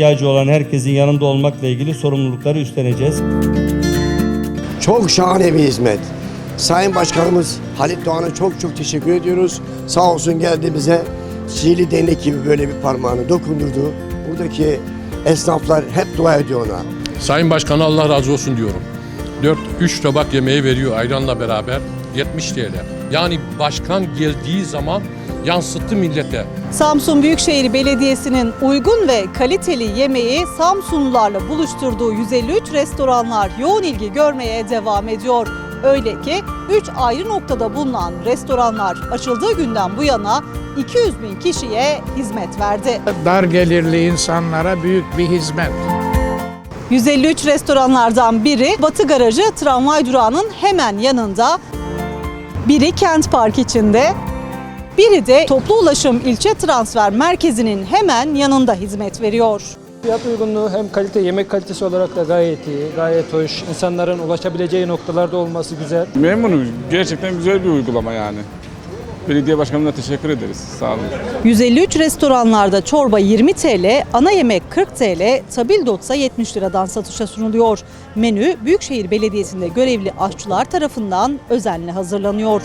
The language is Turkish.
ihtiyacı olan herkesin yanında olmakla ilgili sorumlulukları üstleneceğiz. Çok şahane bir hizmet. Sayın Başkanımız Halit Doğan'a çok çok teşekkür ediyoruz. Sağ olsun geldi bize sihirli değnek gibi böyle bir parmağını dokundurdu. Buradaki esnaflar hep dua ediyor ona. Sayın Başkan'a Allah razı olsun diyorum. 4 3 tabak yemeği veriyor ayranla beraber 70 TL. Yani başkan geldiği zaman yansıttı millete. Samsun Büyükşehir Belediyesi'nin uygun ve kaliteli yemeği Samsunlularla buluşturduğu 153 restoranlar yoğun ilgi görmeye devam ediyor. Öyle ki 3 ayrı noktada bulunan restoranlar açıldığı günden bu yana 200 bin kişiye hizmet verdi. dar gelirli insanlara büyük bir hizmet. 153 restoranlardan biri Batı Garajı tramvay durağının hemen yanında. Biri Kent Park içinde. Biri de Toplu Ulaşım İlçe Transfer Merkezi'nin hemen yanında hizmet veriyor. Fiyat uygunluğu hem kalite yemek kalitesi olarak da gayet iyi, gayet hoş. İnsanların ulaşabileceği noktalarda olması güzel. Memnunum. Gerçekten güzel bir uygulama yani. Belediye başkanına teşekkür ederiz. Sağ olun. 153 restoranlarda çorba 20 TL, ana yemek 40 TL, tabildot ise 70 liradan satışa sunuluyor. Menü Büyükşehir Belediyesi'nde görevli aşçılar tarafından özenle hazırlanıyor.